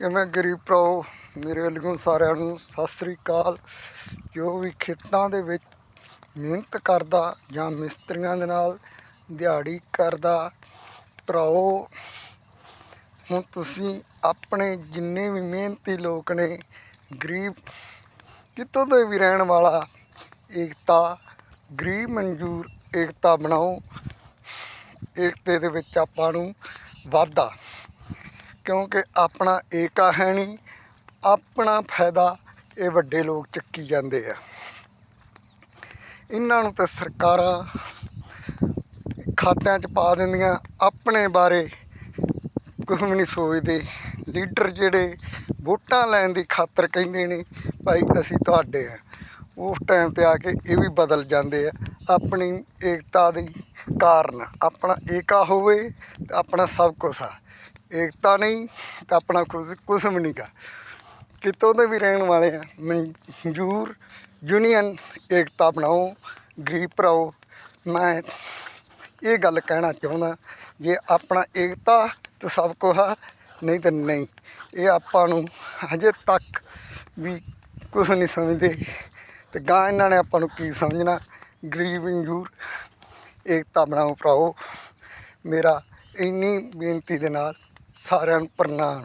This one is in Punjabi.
ਕਿਵੇਂ ਗਰੀਬ ਭਰਾਓ, ਮੇਰੇ ਵੱਲੋਂ ਸਾਰਿਆਂ ਨੂੰ ਸਤਿ ਸ੍ਰੀ ਅਕਾਲ। ਜੋ ਵੀ ਖੇਤਾਂ ਦੇ ਵਿੱਚ ਮਿਹਨਤ ਕਰਦਾ ਜਾਂ ਮਿਸਤਰੀਆਂ ਦੇ ਨਾਲ ਦਿਹਾੜੀ ਕਰਦਾ, ਭਰਾਓ, ਹੁਣ ਤੁਸੀਂ ਆਪਣੇ ਜਿੰਨੇ ਵੀ ਮਿਹਨਤੀ ਲੋਕ ਨੇ, ਗਰੀਬ ਕਿਤੋਂ ਦੇ ਵੀ ਰਹਿਣ ਵਾਲਾ ਏਕਤਾ, ਗਰੀਬ ਮਨਜ਼ੂਰ ਏਕਤਾ ਬਣਾਓ, ਏਕਤੇ ਦੇ ਵਿੱਚ ਆਪਾਂ ਨੂੰ ਵਾਧਾ। ਕਿਉਂਕਿ ਆਪਣਾ ਏਕਾ ਹੈ ਨਹੀਂ, ਆਪਣਾ ਫਾਇਦਾ ਇਹ ਵੱਡੇ ਲੋਕ ਚੱਕੀ ਜਾਂਦੇ ਆ। ਇਹਨਾਂ ਨੂੰ ਤਾਂ ਸਰਕਾਰਾਂ ਖਾਤਿਆਂ 'ਚ ਪਾ ਦਿੰਦੀਆਂ, ਆਪਣੇ ਬਾਰੇ ਕੁਝ ਵੀ ਨਹੀਂ ਸੋਚਦੇ। ਲੀਡਰ ਜਿਹੜੇ ਵੋਟਾਂ ਲੈਣ ਦੀ ਖਾਤਰ ਕਹਿੰਦੇ ਨੇ, ਭਾਈ ਅਸੀਂ ਤੁਹਾਡੇ ਆ। ਉਸ ਟਾਈਮ ਤੇ ਆ ਕੇ ਇਹ ਵੀ ਬਦਲ ਜਾਂਦੇ ਆ, ਆਪਣੀ ਏਕਤਾ ਦੀ ਕਾਰਨ। ਆਪਣਾ ਏਕਾ ਹੋਵੇ ਤਾਂ ਆਪਣਾ ਸਭ ਕੁਝ ਆ। ਏਕਤਾ ਨਹੀਂ ਤਾਂ ਆਪਣਾ ਕੁਝ ਕੁਝ ਵੀ ਨਹੀਂ ਗਾ। ਕਿਤੋਂ ਦੇ ਵੀ ਰਹਿਣ ਵਾਲੇ ਆ, ਮਨਜ਼ੂਰ ਯੂਨੀਅਨ ਏਕਤਾ ਬਣਾਓ, ਗਰੀਬ ਭਰਾਓ। ਮੈਂ ਇਹ ਗੱਲ ਕਹਿਣਾ ਚਾਹੁੰਦਾ ਜੇ ਆਪਣਾ ਏਕਤਾ ਤਾਂ ਸਭ ਕੁਝ ਆ, ਨਹੀਂ ਤਾਂ ਨਹੀਂ। ਇਹ ਆਪਾਂ ਨੂੰ ਹਜੇ ਤੱਕ ਵੀ ਕੁਝ ਨਹੀਂ ਸਮਝਦੇ ਤੇ ਗਾਂ ਇਹਨਾਂ ਨੇ ਆਪਾਂ ਨੂੰ ਕੀ ਸਮਝਣਾ? ਗਰੀਬ, ਮਨਜ਼ੂਰ, ਏਕਤਾ ਬਣਾਓ ਭਰਾਓ। ਮੇਰਾ ਇੰਨੀ ਬੇਨਤੀ ਦੇ ਨਾਲ ਸਾਰਿਆਂ ਨੂੰ ਪ੍ਰਣਾਮ।